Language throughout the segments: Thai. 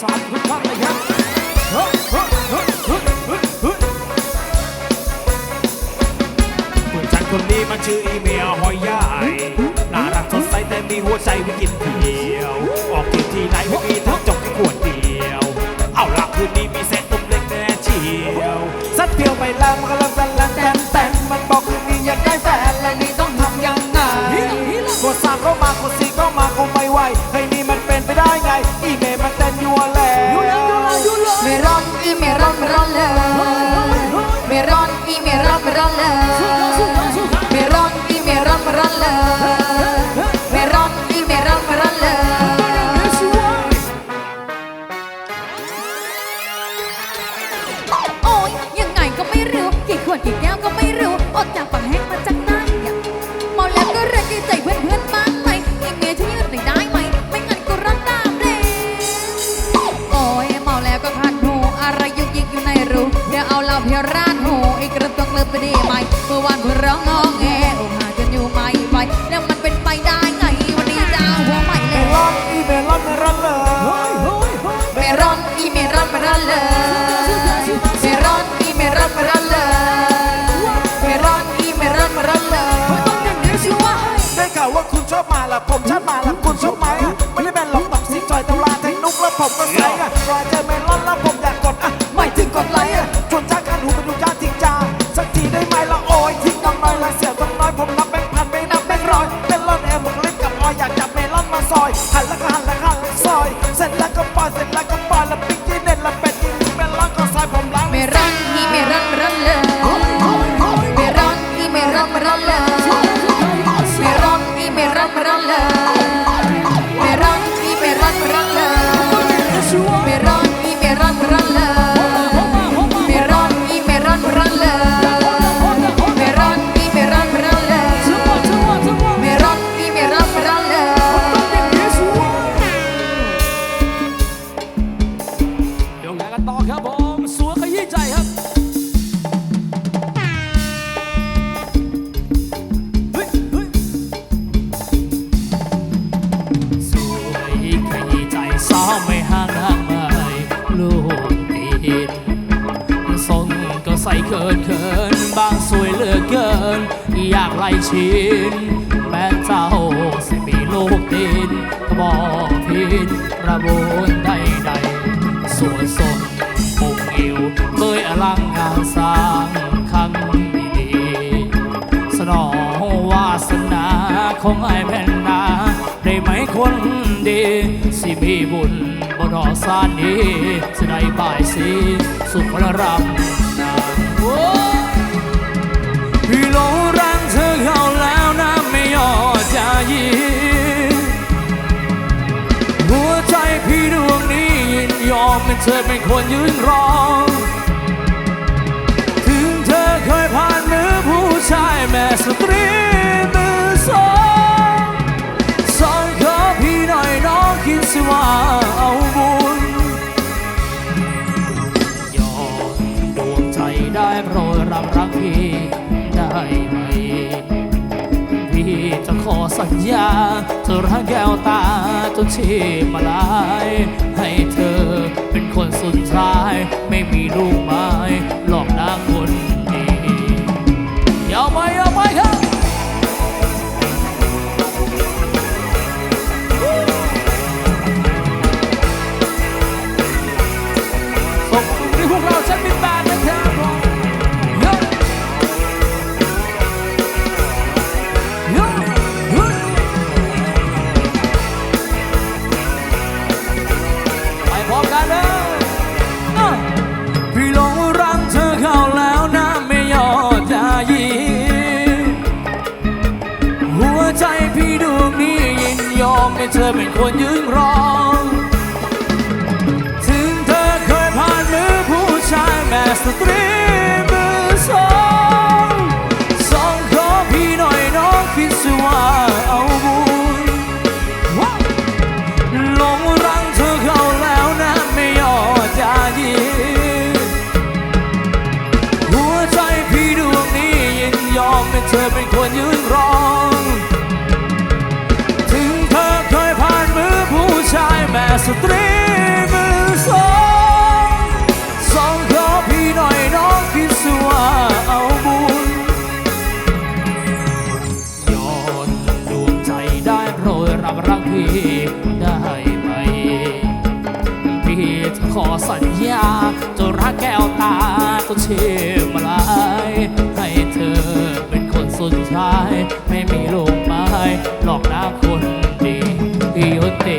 สอนทุกท่านเลยครับเฮ้ยเฮ้ยเฮ้ยเฮ้ยเฮ้ยเฮ้ยผู้จัดคนนี้มันชื่ออีเมียหอยใหญ่น่ารักสดใสแต่มีหัวใจวิกฤตเดียว ออกที่ที่ไหน เดี๋ยวเอาเหล้าเพียราดหูอีกกระต้องเลิกไปดีไหมเมื่อวานเพื่อร้องงอแงอกหากันอยู่ไม่ไหวแล้วมันเป็นไปได้ไงวันนี้จะเอาหัวใหม่เมเลยลอนอีเมลอนเมลอนเลยเมรอนอีเมรอนเมรอนเลยเมรอนอีเมรอนเมรอนเลยเมรอนอีเมรอนเมรอนเลยต้องย่างนี้สิวะได้ข่าวว่าคุณชอบมาละผมชอบมาละ ไล่ชินแม้เจ้าสิมีลูกติดก็บอกผิดระบุนใดๆสวยสดปุ่งอิวเบยอลังงานสร้างคำดีสนองวาสนาของไอ้แผ่นนาได้ไหมคนดี สิมีบุญบนหอสานีสิได้บ่ายสีสุขรำ หัวใจพี่ดวงนี้ยินยอมเป็นเธอเป็นคนยืนรอ ถึงเธอเคยผ่านมือผู้ชายแม่สตรีมือสองสอนขอพี่หน่อยน้องคิดสิว่าเอาบุญยอมดวงใจได้โปรดรับรักพี่ได้ไหม ขอสัญญา เธอรักแก้วตาจนชีพมาลาย ให้เธอเป็นคนสุดท้าย ไม่มีลูกไม้หลอก ให้เธอเป็นคนยืนรอ ถึงเธอเคยผ่านมือผู้ชายแม่สตรีมือสองสองขอพี่หน่อยน้องคิดสว่าเอาบุญหลงรักเธอเข้าแล้วนะไม่ยอดจะยินหัวใจพี่ดวงนี้ยินยอมให้เธอเป็นคนยืน สตรีมือสองสองขอพี่หน่อยน้องคิดสว่าเอาบุญย้อนดวงใจได้โปรยรับรักพี่ได้ไหมพี่จะขอสัญญาจะรักแก้วตาจนเชื่อมลายให้เธอเป็นคนสุดท้าย ไม่มีลมไม้หลอกหน้าคนดีพี่ยุติ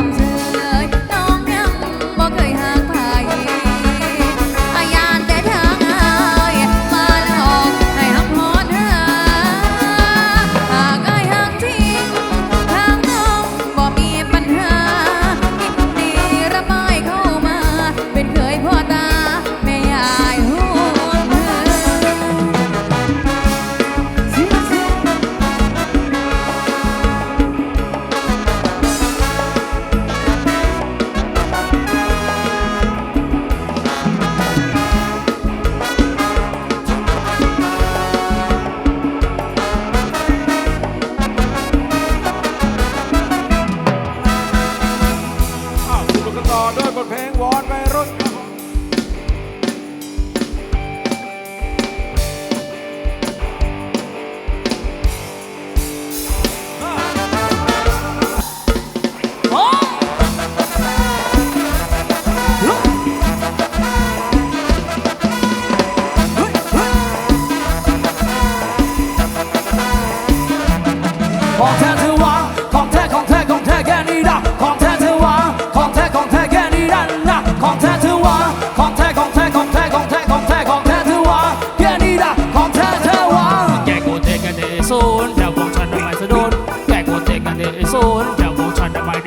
ต่อด้วยบทเพลงวอนไปรุ่น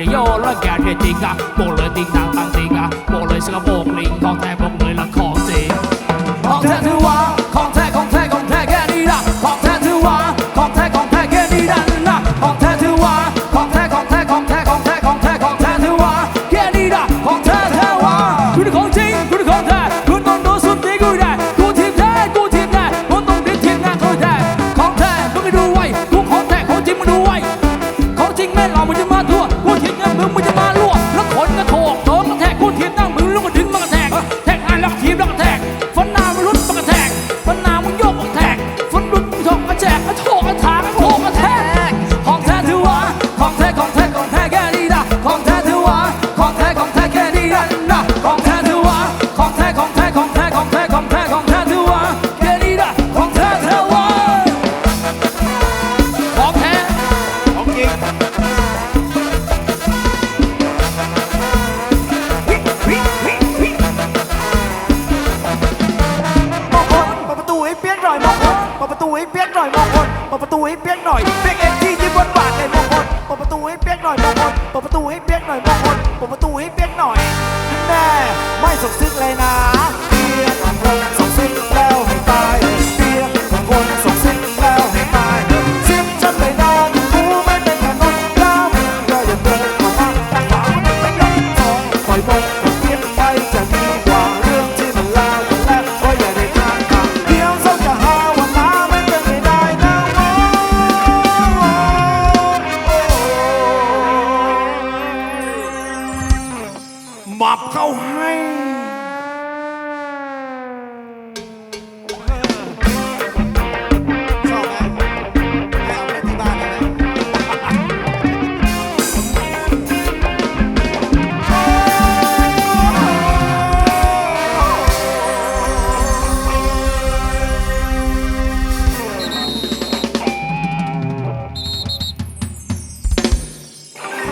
有了感觉，叮啊，过了叮当当叮啊，过了是个木林，放在木。